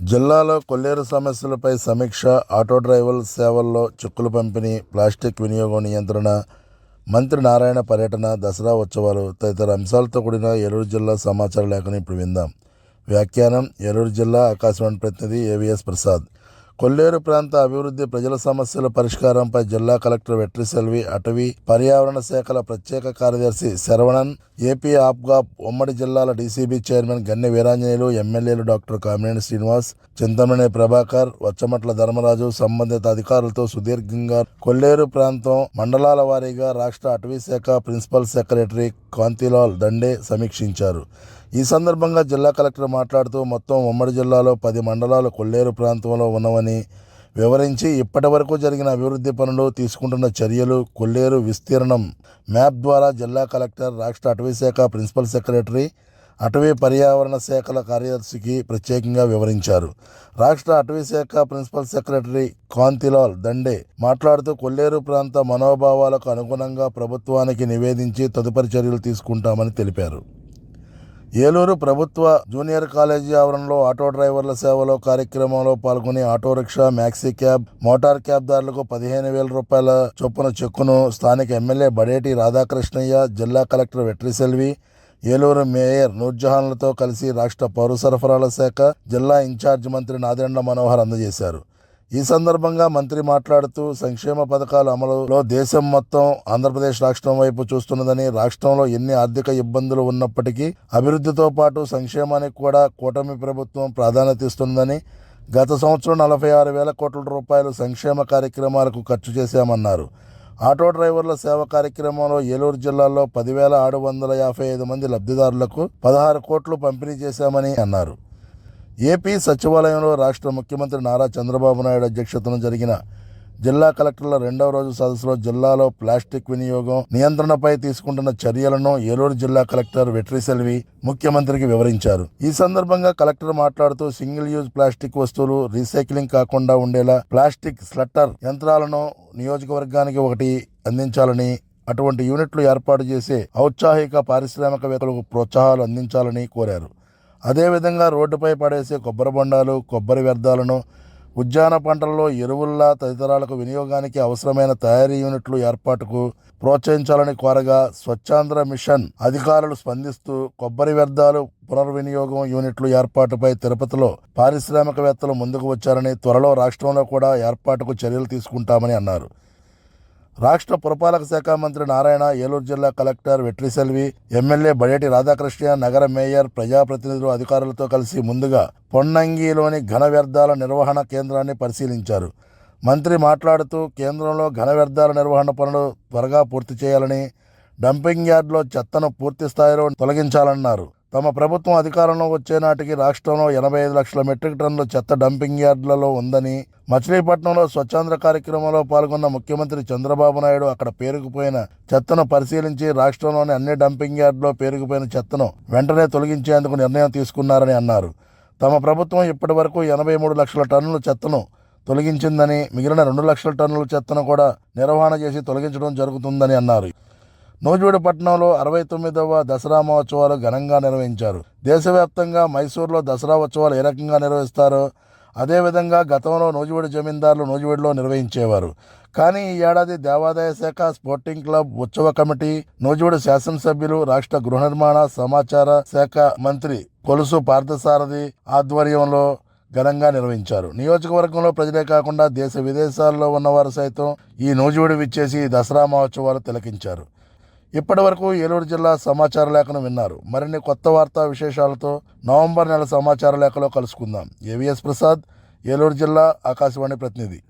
జిల్లాలో కొల్లేరు సమస్యలపై సమీక్ష ఆటో డ్రైవర్ల సేవల్లో చిక్కులు పంపిణీ ప్లాస్టిక్ వినియోగం నియంత్రణ మంత్రి నారాయణ పర్యటన దసరా ఉత్సవాలు తదితర అంశాలతో కూడిన ఏలూరు జిల్లా సమాచార లేఖను ఇప్పుడు విందాం. వ్యాఖ్యానం ఏలూరు జిల్లా ఆకాశవాణి ప్రతినిధి ఏవిఎస్ ప్రసాద్. కొల్లేరు ప్రాంత అభివృద్ధి ప్రజల సమస్యల పరిష్కారంపై జిల్లా కలెక్టర్ వెట్రి సెల్వి అటవీ పర్యావరణ శాఖల ప్రత్యేక కార్యదర్శి శరవణన్ ఏపీ ఆప్గాప్ ఉమ్మడి జిల్లాల డీసీబీ చైర్మన్ గన్నె వీరాంజనేయులు ఎమ్మెల్యేలు డాక్టర్ కామినేని శ్రీనివాస్ చింతమనేని ప్రభాకర్ వచ్చమట్ల ధర్మరాజు సంబంధిత అధికారులతో సుదీర్ఘంగా కొల్లేరు ప్రాంతం మండలాల వారీగా రాష్ట్ర అటవీ శాఖ ప్రిన్సిపల్ సెక్రటరీ కాంతిలాల్ దండే సమీక్షించారు. ఈ సందర్భంగా జిల్లా కలెక్టర్ మాట్లాడుతూ మొత్తం ఉమ్మడి జిల్లాలో పది మండలాలు కొల్లేరు ప్రాంతంలో ఉన్నవని వివరించి ఇప్పటి వరకు జరిగిన అభివృద్ధి పనులు తీసుకుంటున్న చర్యలు కొల్లేరు విస్తీర్ణం. మ్యాప్ ద్వారా జిల్లా కలెక్టర్ రాష్ట్ర అటవీ శాఖ ప్రిన్సిపల్ సెక్రటరీ అటవీ పర్యావరణ శాఖల కార్యదర్శికి ప్రత్యేకంగా వివరించారు. రాష్ట్ర అటవీ శాఖ ప్రిన్సిపల్ సెక్రటరీ కాంతిలాల్ దండే మాట్లాడుతూ కొల్లేరు ప్రాంత మనోభావాలకు అనుగుణంగా ప్రభుత్వానికి నివేదించి తదుపరి చర్యలు తీసుకుంటామని తెలిపారు. ఏలూరు ప్రభుత్వ జూనియర్ కాలేజీ ఆవరణలో ఆటో డ్రైవర్ల సేవలో కార్యక్రమంలో పాల్గొని auto rickshaw maxi cab motor cab దారులకు పదిహేను వేల రూపాయల చొప్పున చెక్కును స్థానిక ఎమ్మెల్యే బడేటి రాధాకృష్ణయ్య జిల్లా కలెక్టర్ వెట్రిసెల్వి ఏలూరు మేయర్ నూర్జహాన్లతో కలిసి రాష్ట్ర పౌర సరఫరాల శాఖ జిల్లా ఇన్ఛార్జ్ మంత్రి నాదెండ్ల మనోహర్ అందజేశారు. ఈ సందర్భంగా మంత్రి మాట్లాడుతూ సంక్షేమ పథకాల అమలులో దేశం మొత్తం ఆంధ్రప్రదేశ్ రాష్ట్రం వైపు చూస్తున్నదని రాష్ట్రంలో ఎన్ని ఆర్థిక ఇబ్బందులు ఉన్నప్పటికీ అభివృద్ధితో పాటు సంక్షేమానికి కూడా కూటమి ప్రభుత్వం ప్రాధాన్యత ఇస్తుందని గత సంవత్సరం నలభై ఆరు వేల కోట్ల రూపాయలు సంక్షేమ కార్యక్రమాలకు ఖర్చు చేశామన్నారు. ఆటో డ్రైవర్ల సేవ కార్యక్రమంలో ఏలూరు జిల్లాలో పదివేల ఆరు వందల యాభై ఐదు మంది లబ్ధిదారులకు పదహారు కోట్లు పంపిణీ చేశామని అన్నారు. ఏపీ సచివాలయంలో రాష్ట్ర ముఖ్యమంత్రి నారా చంద్రబాబు నాయుడు అధ్యక్షతన జరిగిన జిల్లా కలెక్టర్ల రెండవ రోజు సదస్సులో జిల్లాలో ప్లాస్టిక్ వినియోగం నియంత్రణపై తీసుకుంటున్న చర్యలను ఏలూరు జిల్లా కలెక్టర్ వెట్రిసెల్వి ముఖ్యమంత్రికి వివరించారు. ఈ సందర్భంగా కలెక్టర్ మాట్లాడుతూ సింగిల్ యూజ్ ప్లాస్టిక్ వస్తువులు రీసైక్లింగ్ కాకుండా ఉండేలా ప్లాస్టిక్ స్లట్టర్ యంత్రాలను నియోజకవర్గానికి ఒకటి అందించాలని అటువంటి యూనిట్లు ఏర్పాటు చేసే ఔత్సాహిక పారిశ్రామికవేత్తలకు ప్రోత్సాహాలు అందించాలని కోరారు. అదేవిధంగా రోడ్డుపై పడేసే కొబ్బరి బొండాలు కొబ్బరి వ్యర్థాలను ఉద్యాన పంటల్లో ఎరువుల్లా తదితరాలకు వినియోగానికి అవసరమైన తయారీ యూనిట్లు ఏర్పాటుకు ప్రోత్సహించాలని కోరగా స్వచ్ఛాంధ్ర మిషన్ అధికారులు స్పందిస్తూ కొబ్బరి వ్యర్థాలు పునర్వినియోగం యూనిట్లు ఏర్పాటుపై తిరుపతిలో పారిశ్రామికవేత్తలు ముందుకు వచ్చారని త్వరలో రాష్ట్రంలో కూడా ఏర్పాటుకు చర్యలు తీసుకుంటామని అన్నారు. రాష్ట్ర పురపాలక శాఖ మంత్రి నారాయణ ఏలూరు జిల్లా కలెక్టర్ వెట్రిసెల్వి ఎమ్మెల్యే బడేటి రాధాకృష్ణ నగర మేయర్ ప్రజాప్రతినిధులు అధికారులతో కలిసి ముందుగా పొన్నంగిలోని ఘన వ్యర్థాల నిర్వహణ కేంద్రాన్ని పరిశీలించారు. మంత్రి మాట్లాడుతూ కేంద్రంలో ఘన వ్యర్థాల నిర్వహణ పనులు త్వరగా పూర్తి చేయాలని డంపింగ్ యార్డ్లో చెత్తను పూర్తి స్థాయిలో తొలగించాలన్నారు. తమ ప్రభుత్వం అధికారంలో వచ్చే నాటికి రాష్ట్రంలో ఎనభై ఐదు లక్షల మెట్రిక్ టన్నుల చెత్త డంపింగ్ యార్డులలో ఉందని మచిలీపట్నంలో స్వచ్ఛాంధ్ర కార్యక్రమంలో పాల్గొన్న ముఖ్యమంత్రి చంద్రబాబు నాయుడు అక్కడ పేరుకుపోయిన చెత్తను పరిశీలించి రాష్ట్రంలోని అన్ని డంపింగ్ యార్డులో పేరుకుపోయిన చెత్తను వెంటనే తొలగించేందుకు నిర్ణయం తీసుకున్నారని అన్నారు. తమ ప్రభుత్వం ఇప్పటి వరకు ఎనభై మూడు లక్షల టన్నుల చెత్తను తొలగించిందని మిగిలిన రెండు లక్షల టన్నుల చెత్తను కూడా నిర్వహణ చేసి తొలగించడం జరుగుతుందని అన్నారు. నూజివీడు పట్టణంలో అరవై తొమ్మిదవ దసరా మహోత్సవాలు ఘనంగా నిర్వహించారు. దేశవ్యాప్తంగా మైసూర్లో దసరా ఉత్సవాలు ఏ రకంగా నిర్వహిస్తారో అదేవిధంగా గతంలో నూజివీడు జమీందారులు నూజివీడులో నిర్వహించేవారు. కానీ ఈ ఏడాది దేవాదాయ శాఖ స్పోర్టింగ్ క్లబ్ ఉత్సవ కమిటీ నూజివీడు శాసనసభ్యులు రాష్ట్ర గృహ నిర్మాణ సమాచార శాఖ మంత్రి కొలుసు పార్థసారథి ఆధ్వర్యంలో ఘనంగా నిర్వహించారు. నియోజకవర్గంలో ప్రజలే కాకుండా దేశ విదేశాల్లో ఉన్నవారు సైతం ఈ నూజివీడు విచ్చేసి దసరా మహోత్సవాలు తిలకించారు. ఇప్పటి వరకు ఏలూరు జిల్లా సమాచార లేఖను విన్నారు. మరిన్ని కొత్త వార్తా విశేషాలతో నవంబర్ నెల సమాచార లేఖలో కలుసుకుందాం. ఏవిఎస్ ప్రసాద్ ఏలూరు జిల్లా ఆకాశవాణి ప్రతినిధి.